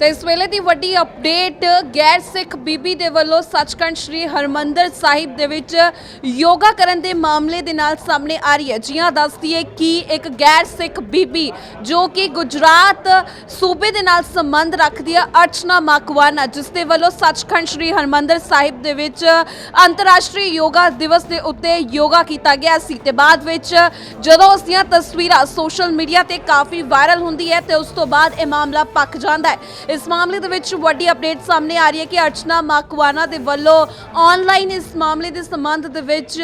ਤੇ ਇਸ ਵੇਲੇ ਦੀ ਵੱਡੀ ਅਪਡੇਟ ਗੈਰ ਸਿੱਖ ਬੀਬੀ ਦੇ ਵੱਲੋਂ ਸੱਚਖੰਡ ਸ੍ਰੀ ਹਰਮੰਦਰ ਸਾਹਿਬ ਦੇ ਵਿੱਚ ਯੋਗਾ ਕਰਨ ਦੇ ਮਾਮਲੇ ਦੇ ਨਾਲ ਸਾਹਮਣੇ ਆ ਰਹੀ ਹੈ। ਜੀ ਹਾਂ ਦੱਸਦੀ ਹੈ ਕਿ ਇੱਕ ਗੈਰ ਸਿੱਖ ਬੀਬੀ ਜੋ ਕਿ ਗੁਜਰਾਤ ਸੂਬੇ ਦੇ ਨਾਲ ਸੰਬੰਧ ਰੱਖਦੀ ਹੈ, ਅਰਚਨਾ ਮਾਕਵਾਨਾ, ਜਿਸ ਦੇ ਵੱਲੋਂ ਸੱਚਖੰਡ ਸ੍ਰੀ ਹਰਮੰਦਰ ਸਾਹਿਬ ਦੇ ਵਿੱਚ ਅੰਤਰਰਾਸ਼ਟਰੀ ਯੋਗਾ ਦਿਵਸ ਦੇ ਉੱਤੇ ਯੋਗਾ ਕੀਤਾ ਗਿਆ ਸੀ। ਤੇ ਬਾਅਦ ਵਿੱਚ ਜਦੋਂ ਉਸ ਦੀਆਂ ਤਸਵੀਰਾਂ ਸੋਸ਼ਲ ਮੀਡੀਆ ਤੇ ਕਾਫੀ ਵਾਇਰਲ ਹੁੰਦੀ ਹੈ ਤੇ ਉਸ ਤੋਂ ਬਾਅਦ ਇਹ ਮਾਮਲਾ ਪੱਕ ਜਾਂਦਾ ਹੈ। ਇਸ ਮਾਮਲੇ ਦੇ ਵਿੱਚ ਵੱਡੀ ਅਪਡੇਟ ਸਾਹਮਣੇ ਆ ਰਹੀ ਹੈ ਕਿ ਅਰਚਨਾ ਮਾਕਵਾਨਾ ਦੇ ਵੱਲੋਂ ਆਨਲਾਈਨ ਇਸ ਮਾਮਲੇ ਦੇ ਸੰਬੰਧ ਦੇ ਵਿੱਚ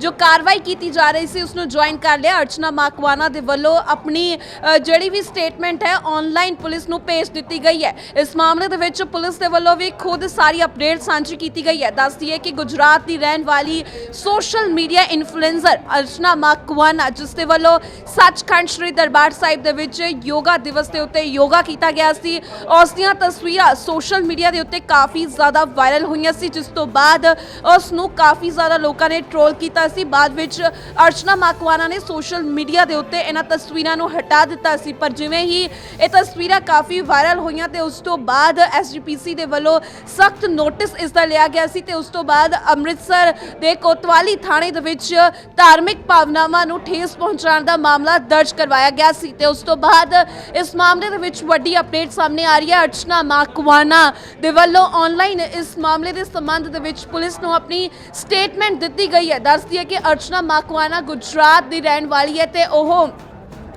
ਜੋ ਕਾਰਵਾਈ ਕੀਤੀ ਜਾ ਰਹੀ ਸੀ ਉਸ ਨੂੰ ਜੁਆਇਨ ਕਰ ਲਿਆ। ਅਰਚਨਾ ਮਾਕਵਾਨਾ ਦੇ ਵੱਲੋਂ ਆਪਣੀ ਜਿਹੜੀ ਵੀ ਸਟੇਟਮੈਂਟ ਹੈ ਆਨਲਾਈਨ ਪੁਲਿਸ ਨੂੰ ਭੇਜ ਦਿੱਤੀ ਗਈ ਹੈ। ਇਸ ਮਾਮਲੇ ਦੇ ਵਿੱਚ ਪੁਲਿਸ ਦੇ ਵੱਲੋਂ ਵੀ ਖੁਦ ਸਾਰੀ ਅਪਡੇਟ ਸਾਂਝੀ ਕੀਤੀ ਗਈ ਹੈ। ਦੱਸਦੀ ਹੈ ਕਿ ਗੁਜਰਾਤ ਦੀ ਰਹਿਣ ਵਾਲੀ social media influencer Archana Makwana, ਜਿਸ ਦੇ ਵੱਲੋਂ ਸੱਚਖੰਡ ਸ੍ਰੀ ਦਰਬਾਰ ਸਾਹਿਬ ਦੇ ਵਿੱਚ ਯੋਗਾ ਦਿਵਸ ਦੇ ਉੱਤੇ ਯੋਗਾ ਕੀਤਾ ਗਿਆ ਸੀ ਔਰ ਉਸ ਦੀਆਂ ਤਸਵੀਰਾਂ ਸੋਸ਼ਲ ਮੀਡੀਆ ਦੇ ਉੱਤੇ ਕਾਫੀ ਜ਼ਿਆਦਾ ਵਾਇਰਲ ਹੋਈਆਂ ਸੀ, ਜਿਸ ਤੋਂ ਬਾਅਦ ਉਸ ਨੂੰ ਕਾਫੀ ਜ਼ਿਆਦਾ ਲੋਕਾਂ ਨੇ ਟ੍ਰੋਲ ਕੀਤਾ ਸੀ। ਬਾਅਦ ਵਿੱਚ ਅਰਚਨਾ ਮਾਕਵਾਨਾ ਨੇ ਸੋਸ਼ਲ ਮੀਡੀਆ ਦੇ ਉੱਤੇ ਇਹਨਾਂ ਤਸਵੀਰਾਂ ਨੂੰ ਹਟਾ ਦਿੱਤਾ ਸੀ। ਪਰ ਜਿਵੇਂ ਹੀ ਇਹ ਤਸਵੀਰਾਂ ਕਾਫੀ ਵਾਇਰਲ ਹੋਈਆਂ ਤੇ ਉਸ ਤੋਂ ਬਾਅਦ ਐਸਜੀਪੀਸੀ ਦੇ ਵੱਲੋਂ ਸਖਤ ਨੋਟਿਸ ਇਸ ਦਾ ਲਿਆ ਗਿਆ ਸੀ ਤੇ ਉਸ ਤੋਂ ਬਾਅਦ ਅੰਮ੍ਰਿਤਸਰ ਦੇ ਕੋਤਵਾਲੀ ਥਾਣੇ ਦੇ ਵਿੱਚ ਧਾਰਮਿਕ ਭਾਵਨਾਵਾਂ ਨੂੰ ਠੇਸ ਪਹੁੰਚਾਉਣ ਦਾ ਮਾਮਲਾ ਦਰਜ ਕਰਵਾਇਆ ਗਿਆ ਸੀ ਤੇ ਉਸ ਤੋਂ ਬਾਅਦ ਇਸ ਮਾਮਲੇ ਦੇ ਵਿੱਚ ਵੱਡੀ ਅਪਡੇਟ ਸਾਹਮਣੇ ਆ ਰਹੀ ਹੈ। ਅਰਚਨਾ ਮਾਕਵਾਨਾ ਦੇ ਵੱਲੋਂ ਆਨਲਾਈਨ ਇਸ ਮਾਮਲੇ ਦੇ ਸੰਬੰਧ ਦੇ ਵਿੱਚ ਪੁਲਿਸ ਨੂੰ ਆਪਣੀ ਸਟੇਟਮੈਂਟ ਦਿੱਤੀ ਗਈ ਹੈ। ਦੱਸਦੀ ਹੈ ਕਿ ਅਰਚਨਾ ਮਾਕਵਾਨਾ ਗੁਜਰਾਤ ਦੀ ਰਹਿਣ ਵਾਲੀ ਹੈ ਤੇ ਉਹ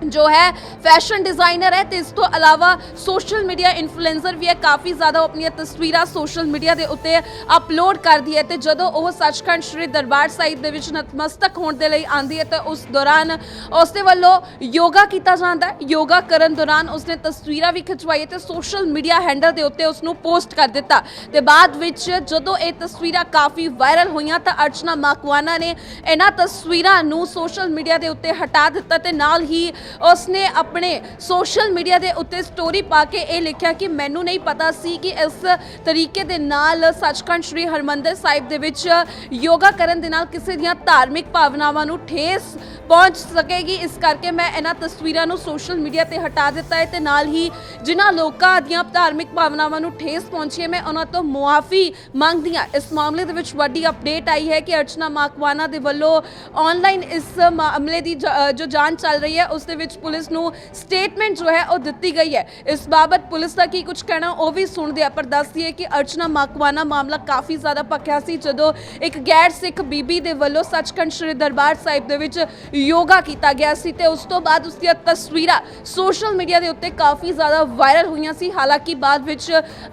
ਜੋ ਹੈ ਫੈਸ਼ਨ ਡਿਜ਼ਾਈਨਰ ਹੈ ਤੇ ਇਸ ਤੋਂ ਇਲਾਵਾ ਸੋਸ਼ਲ ਮੀਡੀਆ ਇਨਫਲੂਐਂਸਰ ਵੀ ਹੈ। ਕਾਫੀ ਜ਼ਿਆਦਾ ਉਹ ਆਪਣੀਆਂ ਤਸਵੀਰਾਂ ਸੋਸ਼ਲ ਮੀਡੀਆ ਦੇ ਉੱਤੇ ਅਪਲੋਡ ਕਰਦੀ ਹੈ ਤੇ ਜਦੋਂ ਉਹ ਸੱਚਖੰਡ ਸ੍ਰੀ ਦਰਬਾਰ ਸਾਹਿਬ ਦੇ ਵਿੱਚ ਨਤਮਸਤਕ ਹੋਣ ਦੇ ਲਈ ਆਂਦੀ ਹੈ ਤਾਂ ਉਸ ਦੌਰਾਨ ਉਸ ਦੇ ਵੱਲੋਂ ਯੋਗਾ ਕੀਤਾ ਜਾਂਦਾ ਹੈ। ਯੋਗਾ ਕਰਨ ਦੌਰਾਨ ਉਸਨੇ ਤਸਵੀਰਾਂ ਵੀ ਖਿਚਵਾਈ ਤੇ ਸੋਸ਼ਲ ਮੀਡੀਆ ਹੈਂਡਲ ਦੇ ਉੱਤੇ ਉਸ ਨੂੰ ਪੋਸਟ ਕਰ ਦਿੱਤਾ। ਤੇ ਬਾਅਦ ਵਿੱਚ ਜਦੋਂ ਇਹ ਤਸਵੀਰਾਂ ਕਾਫੀ ਵਾਇਰਲ ਹੋਈਆਂ ਤਾਂ ਅਰਚਨਾ ਮਾਕਵਾਨਾ ਨੇ ਇਹਨਾਂ ਤਸਵੀਰਾਂ ਨੂੰ ਸੋਸ਼ਲ ਮੀਡੀਆ ਦੇ ਉੱਤੇ ਹਟਾ ਦਿੱਤਾ ਤੇ ਨਾਲ ਹੀ ਉਸਨੇ ਆਪਣੇ ਸੋਸ਼ਲ ਮੀਡੀਆ ਦੇ ਉੱਤੇ ਸਟੋਰੀ ਪਾ ਕੇ ਇਹ ਲਿਖਿਆ ਕਿ ਮੈਨੂੰ ਨਹੀਂ ਪਤਾ ਸੀ ਕਿ ਇਸ ਤਰੀਕੇ ਦੇ ਨਾਲ ਸੱਚਖੰਡ ਸ੍ਰੀ ਹਰਮੰਦਰ ਸਾਹਿਬ ਦੇ ਵਿੱਚ ਯੋਗਾ ਕਰਨ ਦੇ ਨਾਲ ਕਿਸੇ ਦੀਆਂ ਧਾਰਮਿਕ ਭਾਵਨਾਵਾਂ ਨੂੰ ਠੇਸ ਪਹੁੰਚ ਸਕੇਗੀ। ਇਸ ਕਰਕੇ ਮੈਂ ਇਹਨਾਂ ਤਸਵੀਰਾਂ ਨੂੰ ਸੋਸ਼ਲ ਮੀਡੀਆ ਤੇ ਹਟਾ ਦਿੱਤਾ ਹੈ ਤੇ ਨਾਲ ਹੀ ਜਿਨ੍ਹਾਂ ਲੋਕਾਂ ਦੀਆਂ ਧਾਰਮਿਕ ਭਾਵਨਾਵਾਂ ਨੂੰ ਠੇਸ ਪਹੁੰਚੀ ਹੈ, ਮੈਂ ਉਹਨਾਂ ਤੋਂ ਮੁਆਫੀ ਮੰਗਦੀ ਹਾਂ। ਇਸ ਮਾਮਲੇ ਦੇ ਵਿੱਚ ਵੱਡੀ ਅਪਡੇਟ ਆਈ ਹੈ ਕਿ ਅਰਚਨਾ ਮਾਕਵਾਨਾ ਦੇ ਵੱਲੋਂ ਆਨਲਾਈਨ ਇਸ ਮਾਮਲੇ ਦੀ ਜ- ਜੋ ਜਾਂਚ ਚੱਲ ਰਹੀ ਹੈ, ਉਸ ਦੇ ਵਿੱਚ ਪੁਲਿਸ ਨੂੰ ਸਟੇਟਮੈਂਟ ਜੋ ਹੈ, ਉਹ ਦਿੱਤੀ ਗਈ ਹੈ। ਇਸ ਬਾਬਤ ਪੁਲਿਸ ਦਾ ਕੀ ਕੁਝ ਕਹਿਣਾ, ਉਹ ਵੀ ਸੁਣਦੇ ਆ ਪਰ ਦੱਸਦੀ ਹੈ ਕਿ ਅਰਚਨਾ ਮਾਕਵਾਨਾ ਮਾਮਲਾ ਕਾਫੀ ਜ਼ਿਆਦਾ ਪੱਕਿਆ ਸੀ, ਜਦੋਂ ਇੱਕ ਗੈਰ ਸਿੱਖ ਬੀਬੀ ਦੇ ਵੱਲੋਂ ਸੱਚਖੰਡ ਸ੍ਰੀ ਦਰਬਾਰ ਸਾਹਿਬ ਦੇ ਵਿੱਚ ਯੋਗਾ ਕੀਤਾ ਗਿਆ ਸੀ ਤੇ ਉਸ ਤੋਂ ਬਾਅਦ ਉਸ ਦੀਆਂ ਤਸਵੀਰਾਂ ਸੋਸ਼ਲ ਮੀਡੀਆ ਦੇ ਉੱਤੇ ਕਾਫੀ ਜ਼ਿਆਦਾ ਵਾਇਰਲ ਹੋਈਆਂ ਸੀ। ਹਾਲਾਂਕਿ ਬਾਅਦ ਵਿੱਚ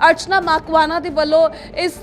ਅਰਚਨਾ ਮਾਕਵਾਨਾ ਦੇ ਵੱਲੋਂ ਇਸ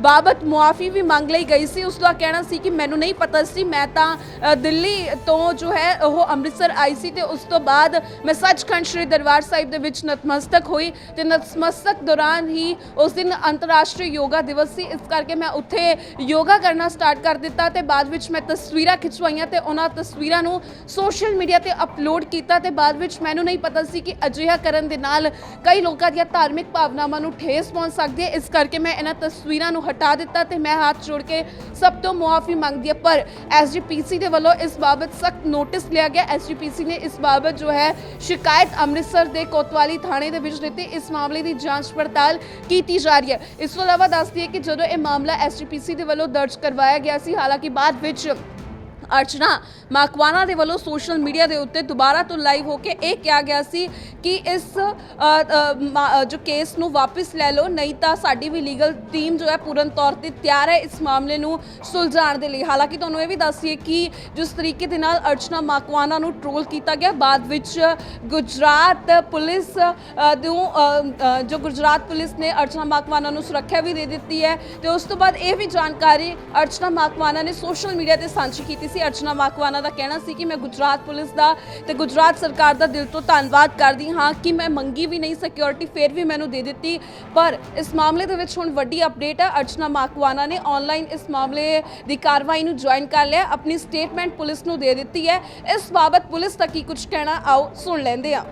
ਬਾਬਤ ਮੁਆਫੀ ਵੀ ਮੰਗ ਲਈ ਗਈ ਸੀ। ਉਸ ਦਾ ਕਹਿਣਾ ਸੀ ਕਿ ਮੈਨੂੰ ਨਹੀਂ ਪਤਾ ਸੀ। ਮੈਂ ਤਾਂ ਦਿੱਲੀ ਤੋਂ ਜੋ ਹੈ ਉਹ ਅੰਮ੍ਰਿਤਸਰ ਆਈ ਸੀ ਤੇ ਉਸ ਤੋਂ ਬਾਅਦ ਮੈਂ ਸੱਚਖੰਡ ਸ੍ਰੀ ਦਰਬਾਰ ਸਾਹਿਬ ਦੇ ਵਿੱਚ ਨਤਮਸਤਕ ਹੋਈ ਤੇ ਨਤਮਸਤਕ ਦੌਰਾਨ ਹੀ ਉਸ ਦਿਨ ਅੰਤਰਰਾਸ਼ਟਰੀ ਯੋਗਾ ਦਿਵਸ ਸੀ। ਇਸ ਕਰਕੇ ਮੈਂ ਉੱਥੇ ਯੋਗਾ ਕਰਨਾ ਸਟਾਰਟ ਕਰ ਦਿੱਤਾ ਤੇ ਬਾਅਦ ਵਿੱਚ ਮੈਂ ਤਸਵੀਰਾਂ ਖਿਚਵਾਈਆਂ ਤੇ ਉਹਨਾਂ ਤਸਵੀਰਾਂ ਤਸਵੀਰਾਂ ਨੂੰ ਸੋਸ਼ਲ ਮੀਡੀਆ ਤੇ ਅਪਲੋਡ ਕੀਤਾ ਤੇ ਬਾਅਦ ਵਿੱਚ ਮੈਨੂੰ ਨਹੀਂ ਪਤਾ ਸੀ ਕਿ ਅਜਿਹਾ ਕਰਨ ਦੇ ਨਾਲ ਕਈ ਲੋਕਾਂ ਦੀਆਂ ਧਾਰਮਿਕ ਭਾਵਨਾਵਾਂ ਨੂੰ ਠੇਸ ਪਹੁੰਚ ਸਕਦੀ ਹੈ। ਇਸ ਕਰਕੇ ਮੈਂ ਇਹਨਾਂ ਤਸਵੀਰਾਂ ਨੂੰ ਹਟਾ ਦਿੱਤਾ ਤੇ ਮੈਂ ਹੱਥ ਜੋੜ ਕੇ ਸਭ ਤੋਂ ਮੁਆਫੀ ਮੰਗਦੀ ਹਾਂ। ਪਰ ਐਸਜੀਪੀਸੀ ਦੇ ਵੱਲੋਂ ਇਸ ਬਾਬਤ ਸਖਤ ਨੋਟਿਸ ਲਿਆ ਗਿਆ। ਐਸਜੀਪੀਸੀ ਨੇ ਇਸ ਬਾਬਤ ਜੋ ਹੈ ਸ਼ਿਕਾਇਤ ਅੰਮ੍ਰਿਤਸਰ ਦੇ ਕੋਤਵਾਲੀ ਥਾਣੇ ਦੇ ਵਿੱਚ ਦਿੱਤੀ। ਇਸ ਮਾਮਲੇ ਦੀ ਜਾਂਚ ਪੜਤਾਲ ਕੀਤੀ ਜਾ ਰਹੀ ਹੈ। ਇਸ ਤੋਂ ਇਲਾਵਾ ਦੱਸਦੀ ਹੈ ਕਿ ਜਦੋਂ ਇਹ ਮਾਮਲਾ ਐਸਜੀਪੀਸੀ ਦੇ ਵੱਲੋਂ ਦਰਜ ਕਰਵਾਇਆ ਗਿਆ ਸੀ, ਹਾਲਾਂਕਿ ਬਾਅਦ ਵਿੱਚ ਅਰਚਨਾ, ਮਾਕਵਾਨਾ ਦੇ ਵੱਲੋਂ ਸੋਸ਼ਲ ਮੀਡੀਆ ਦੇ ਉੱਤੇ ਦੁਬਾਰਾ ਤੋਂ ਲਾਈਵ ਹੋ ਕੇ ਇਹ ਕਿਹਾ ਗਿਆ ਸੀ ਕਿ ਇਸ ਜੋ ਕੇਸ ਨੂੰ ਵਾਪਸ ਲੈ ਲਓ, ਨਹੀਂ ਤਾਂ ਸਾਡੀ ਵੀ ਲੀਗਲ ਟੀਮ ਜੋ ਹੈ ਪੂਰਨ ਤੌਰ ਤੇ ਤਿਆਰ ਹੈ ਇਸ ਮਾਮਲੇ ਨੂੰ ਸੁਲਝਾਉਣ ਦੇ ਲਈ। ਹਾਲਾਂਕਿ ਤੁਹਾਨੂੰ ਇਹ ਵੀ ਦੱਸੀਏ ਕਿ ਜਿਸ ਤਰੀਕੇ ਦੇ ਨਾਲ ਅਰਚਨਾ ਮਾਕਵਾਨਾ ਨੂੰ ਟ੍ਰੋਲ ਕੀਤਾ ਗਿਆ, ਬਾਅਦ ਵਿੱਚ ਗੁਜਰਾਤ ਪੁਲਿਸ ਨੂੰ ਜੋ ਗੁਜਰਾਤ ਪੁਲਿਸ ਨੇ ਅਰਚਨਾ ਮਾਕਵਾਨਾ ਨੂੰ ਸੁਰੱਖਿਆ ਵੀ ਦੇ ਦਿੱਤੀ ਹੈ ਤੇ ਉਸ ਤੋਂ ਬਾਅਦ ਇਹ ਵੀ ਜਾਣਕਾਰੀ ਅਰਚਨਾ ਮਾਕਵਾਨਾ ਨੇ ਸੋਸ਼ਲ ਮੀਡੀਆ ਤੇ ਸਾਂਝੀ ਕੀਤੀ ਸੀ, ਅਰਚਨਾ ਮਾਕਵਾਨਾ ਦਾ ਕਹਿਣਾ ਸੀ ਕਿ ਮੈਂ ਗੁਜਰਾਤ ਪੁਲਿਸ ਦਾ ਤੇ ਗੁਜਰਾਤ ਸਰਕਾਰ ਦਾ ਦਿਲ ਤੋਂ ਧੰਨਵਾਦ ਕਰਦੀ ਹਾਂ ਕਿ ਮੈਂ ਮੰਗੀ ਵੀ ਨਹੀਂ ਸਿਕਿਉਰਿਟੀ ਫਿਰ ਵੀ ਮੈਨੂੰ ਦੇ ਦਿੱਤੀ। ਪਰ ਇਸ ਮਾਮਲੇ ਦੇ ਵਿੱਚ ਹੁਣ ਵੱਡੀ ਅਪਡੇਟ ਹੈ। ਅਰਚਨਾ ਮਾਕਵਾਨਾ ਨੇ ਆਨਲਾਈਨ ਇਸ ਮਾਮਲੇ ਦੀ ਕਾਰਵਾਈ ਨੂੰ ਜੁਆਇਨ ਕਰ ਲਿਆ। ਆਪਣੀ ਸਟੇਟਮੈਂਟ ਪੁਲਿਸ ਨੂੰ ਦੇ ਦਿੱਤੀ ਹੈ। ਇਸ ਬਾਬਤ ਪੁਲਿਸ ਦਾ ਕੀ ਕੁਝ ਕਹਿਣਾ, ਆਓ ਸੁਣ ਲੈਂਦੇ ਹਾਂ।